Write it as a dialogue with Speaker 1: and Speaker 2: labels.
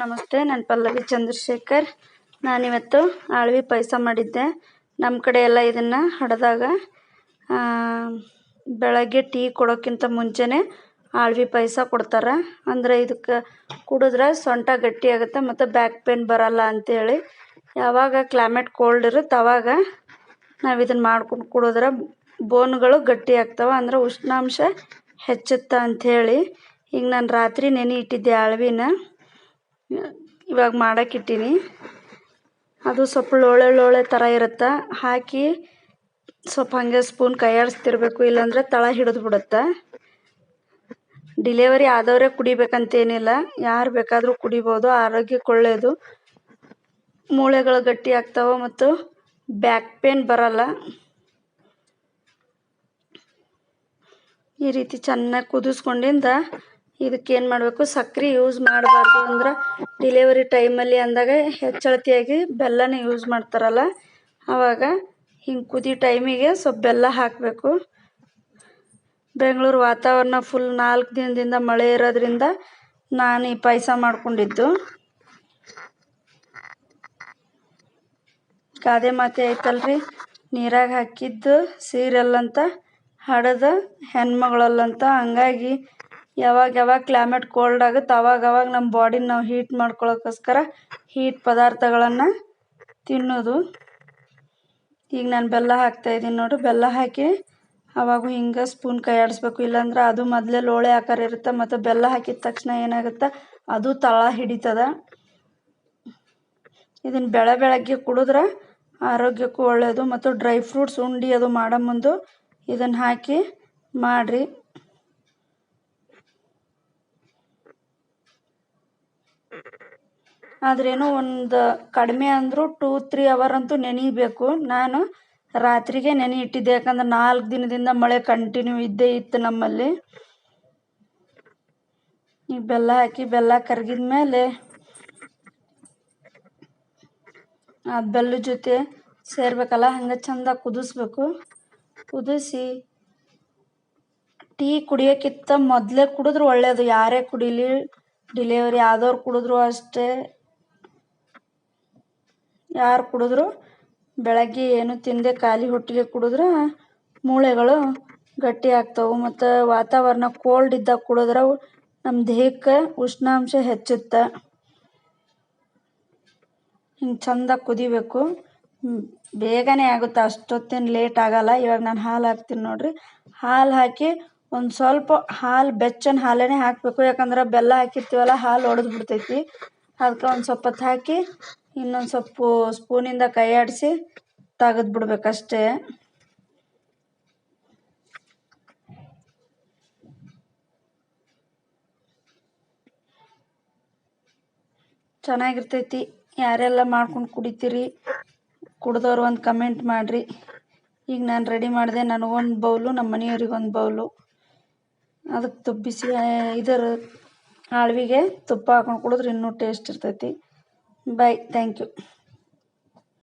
Speaker 1: ನಮಸ್ತೆ, ನಾನು ಪಲ್ಲವಿ ಚಂದ್ರಶೇಖರ್. ನಾನಿವತ್ತು ಆಳ್ವಿ ಪಾಯಸ ಮಾಡಿದ್ದೆ. ನಮ್ಮ ಕಡೆ ಎಲ್ಲ ಇದನ್ನು ಹಡೆದಾಗ ಬೆಳಗ್ಗೆ ಟೀ ಕೊಡೋಕ್ಕಿಂತ ಮುಂಚೆನೇ ಆಳ್ವಿ ಪಾಯಸ ಕೊಡ್ತಾರೆ. ಅಂದರೆ ಇದಕ್ಕೆ ಕುಡಿದ್ರೆ ಸೊಂಟ ಗಟ್ಟಿ ಆಗುತ್ತೆ, ಮತ್ತು ಬ್ಯಾಕ್ ಪೇನ್ ಬರಲ್ಲ ಅಂಥೇಳಿ ಯಾವಾಗ ಕ್ಲೈಮೇಟ್ ಕೋಲ್ಡ್ ಇರುತ್ತೆ ಅವಾಗ ನಾವು ಇದನ್ನು ಮಾಡ್ಕೊಂಡು ಕುಡಿದ್ರೆ ಬೋನ್ಗಳು ಗಟ್ಟಿ ಆಗ್ತವೆ, ಅಂದ್ರೆ ಉಷ್ಣಾಂಶ ಹೆಚ್ಚುತ್ತೆ ಅಂಥೇಳಿ ಈಗ ನಾನು ರಾತ್ರಿ ನೆನೆ ಇಟ್ಟಿದ್ದೆ ಆಳ್ವಿನ. ಇವಾಗ ಮಾಡೋಕ್ಕಿಟ್ಟೀನಿ ಅದು ಸ್ವಲ್ಪ ಲೋಳೆ ಲೋಳೆ ಥರ ಇರುತ್ತೆ. ಹಾಕಿ ಸ್ವಲ್ಪ ಹಾಗೆ ಸ್ಪೂನ್ ಕೈಯಾಡಿಸ್ತಿರ್ಬೇಕು, ಇಲ್ಲಾಂದರೆ ತಳ ಹಿಡಿದು ಬಿಡುತ್ತೆ. ಡಿಲೆವರಿ ಆದವರೇ ಕುಡಿಬೇಕಂತೇನಿಲ್ಲ ಯಾರು ಬೇಕಾದರೂ ಕುಡಿಬೋದು, ಆರೋಗ್ಯಕ್ಕೆ ಒಳ್ಳೆಯದು ಮೂಳೆಗಳು ಗಟ್ಟಿ ಆಗ್ತಾವೆ ಮತ್ತು ಬ್ಯಾಕ್ ಪೇನ್ ಬರಲ್ಲ. ಈ ರೀತಿ ಚೆನ್ನಾಗಿ ಕುದಿಸ್ಕೊಂಡಿಂದ ಇದಕ್ಕೇನು ಮಾಡಬೇಕು? ಸಕ್ಕರೆ ಯೂಸ್ ಮಾಡಬಾರ್ದು ಅಂದ್ರೆ ಡಿಲೆವರಿ ಟೈಮಲ್ಲಿ ಅಂದಾಗ ಹೆಚ್ಚಳತಿಯಾಗಿ ಬೆಲ್ಲನೇ ಯೂಸ್ ಮಾಡ್ತಾರಲ್ಲ ಆವಾಗ ಹಿಂಗೆ ಕುದಿ ಟೈಮಿಗೆ ಸ್ವಲ್ಪ ಬೆಲ್ಲ ಹಾಕಬೇಕು. ಬೆಂಗಳೂರು ವಾತಾವರಣ ಫುಲ್ ನಾಲ್ಕು ದಿನದಿಂದ ಮಳೆ ಇರೋದ್ರಿಂದ ನಾನು ಈ ಪಾಯಸ ಮಾಡ್ಕೊಂಡಿದ್ದು. ಗಾದೆ ಮಾತೆ ಐತಲ್ರಿ ನೀರಾಗ ಹಾಕಿದ್ದು ಸೀರೆಲ್ಲಂತ, ಹಡದ ಹೆಣ್ಮಗಳಲ್ಲಂತ, ಹಂಗಾಗಿ ಯಾವಾಗ ಯಾವಾಗ ಕ್ಲೈಮೇಟ್ ಕೋಲ್ಡ್ ಆಗುತ್ತೆ ಅವಾಗ ಅವಾಗ ನಮ್ಮ ಬಾಡಿನ ನಾವು ಹೀಟ್ ಮಾಡ್ಕೊಳ್ಳೋಕ್ಕೋಸ್ಕರ ಹೀಟ್ ಪದಾರ್ಥಗಳನ್ನು ತಿನ್ನೋದು. ಈಗ ನಾನು ಬೆಲ್ಲ ಹಾಕ್ತಾಯಿದ್ದೀನಿ ನೋಡು, ಬೆಲ್ಲ ಹಾಕಿ ಅವಾಗೂ ಹಿಂಗೆ ಸ್ಪೂನ್ ಕೈ ಆಡಿಸ್ಬೇಕು. ಇಲ್ಲಾಂದ್ರೆ ಅದು ಮೊದಲೇ ಲೋಳೆ ಆಕಾರ ಇರುತ್ತೆ ಮತ್ತು ಬೆಲ್ಲ ಹಾಕಿದ ತಕ್ಷಣ ಏನಾಗುತ್ತೆ? ಅದು ತಳ ಹಿಡಿತದ. ಇದನ್ನು ಬೆಳೆ ಬೆಳಗ್ಗೆ ಕುಡಿದ್ರೆ ಆರೋಗ್ಯಕ್ಕೂ ಒಳ್ಳೆಯದು ಮತ್ತು ಡ್ರೈ ಫ್ರೂಟ್ಸ್ ಉಂಡಿ ಅದು ಮಾಡೋ ಮುಂದು ಇದನ್ನು ಹಾಕಿ ಮಾಡಿರಿ. ಆದ್ರೇನು ಒಂದು ಕಡಿಮೆ ಅಂದರೂ ಟೂ, ತ್ರೀ ಅವರ್ ಅಂತೂ ನೆನಿಬೇಕು. ನಾನು ರಾತ್ರಿಗೆ ನೆನೆ ಇಟ್ಟಿದ್ದೆ. ಯಾಕಂದ್ರೆ ನಾಲ್ಕು ದಿನದಿಂದ ಮಳೆ ಕಂಟಿನ್ಯೂ ಇದ್ದೇ ಇತ್ತು ನಮ್ಮಲ್ಲಿ. ಈ ಬೆಲ್ಲ ಹಾಕಿ ಬೆಲ್ಲ ಕರಗಿದ ಮೇಲೆ ಆ ಬೆಲ್ಲದ ಜೊತೆ ಸೇರ್ಬೇಕಲ್ಲ, ಹಂಗೆ ಚಂದ ಕುದಿಸ್ಬೇಕು. ಕುದಿಸಿ ಟೀ ಕುಡಿಯೋಕ್ಕಿಂತ ಮೊದಲೇ ಕುಡಿದ್ರೆ ಒಳ್ಳೆಯದು ಯಾರೇ ಕುಡೀಲಿ ಡಿಲೆವರಿ ಆದವ್ರು ಕುಡಿದ್ರು ಅಷ್ಟೇ. ಯಾರು ಕುಡಿದ್ರು? ಬೆಳಗ್ಗೆ ಏನು ತಿನ್ನದೆ ಖಾಲಿ ಹೊಟ್ಟೆಗೆ ಕುಡಿದ್ರೆ ಮೂಳೆಗಳು ಗಟ್ಟಿ ಆಗ್ತವೆ ಮತ್ತು ವಾತಾವರಣ ಕೋಲ್ಡ್ ಇದ್ದಾಗ ಕುಡಿದ್ರೆ ನಮ್ಮ ದೇಹಕ್ಕೆ ಉಷ್ಣಾಂಶ ಹೆಚ್ಚುತ್ತೆ. ಹಿಂಗೆ ಚಂದ ಕುದಿಬೇಕು. ಬೇಗನೆ ಆಗುತ್ತೆ. ಅಷ್ಟೊತ್ತಿನ ಲೇಟ್ ಆಗಲ್ಲ. ಇವಾಗ ನಾನು ಹಾಲು ಹಾಕ್ತೀನಿ ನೋಡ್ರಿ. ಹಾಲು ಹಾಕಿ ಒಂದು ಸ್ವಲ್ಪ ಹಾಲು ಬೆಚ್ಚನ ಹಾಲೇ ಹಾಕಬೇಕು. ಯಾಕಂದ್ರೆ ಬೆಲ್ಲ ಹಾಕಿರ್ತೀವಲ್ಲ ಹಾಲು ಒಡೆದು ಬಿಡ್ತೈತಿ ಅದಕ್ಕೆ ಒಂದು ಸ್ವಲ್ಪ ಹಾಕಿ ಇನ್ನೊಂದು ಸ್ವಲ್ಪ ಸ್ಪೂನಿಂದ ಕೈ ಆಡಿಸಿ ತೆಗೆದು ಬಿಡ್ಬೇಕಷ್ಟೇ ಚೆನ್ನಾಗಿರ್ತೈತಿ. ಯಾರೆಲ್ಲ ಮಾಡ್ಕೊಂಡು ಕುಡಿತೀರಿ, ಕುಡ್ದವ್ರು ಒಂದು ಕಮೆಂಟ್ ಮಾಡಿರಿ. ಈಗ ನಾನು ರೆಡಿ ಮಾಡಿದೆ ನನಗೊಂದು ಬೌಲು ನಮ್ಮ ಮನೆಯವ್ರಿಗೆ ಒಂದು ಬೌಲು. ಅದಕ್ಕೆ ತುಪ್ಪಿಸಿ, ಇದರ ಆಳ್ವಿಗೆ ತುಪ್ಪ ಹಾಕೊಂಡು ಕುಡಿದ್ರೆ ಇನ್ನೂ ಟೇಸ್ಟ್ ಇರ್ತೈತಿ. Bye thank you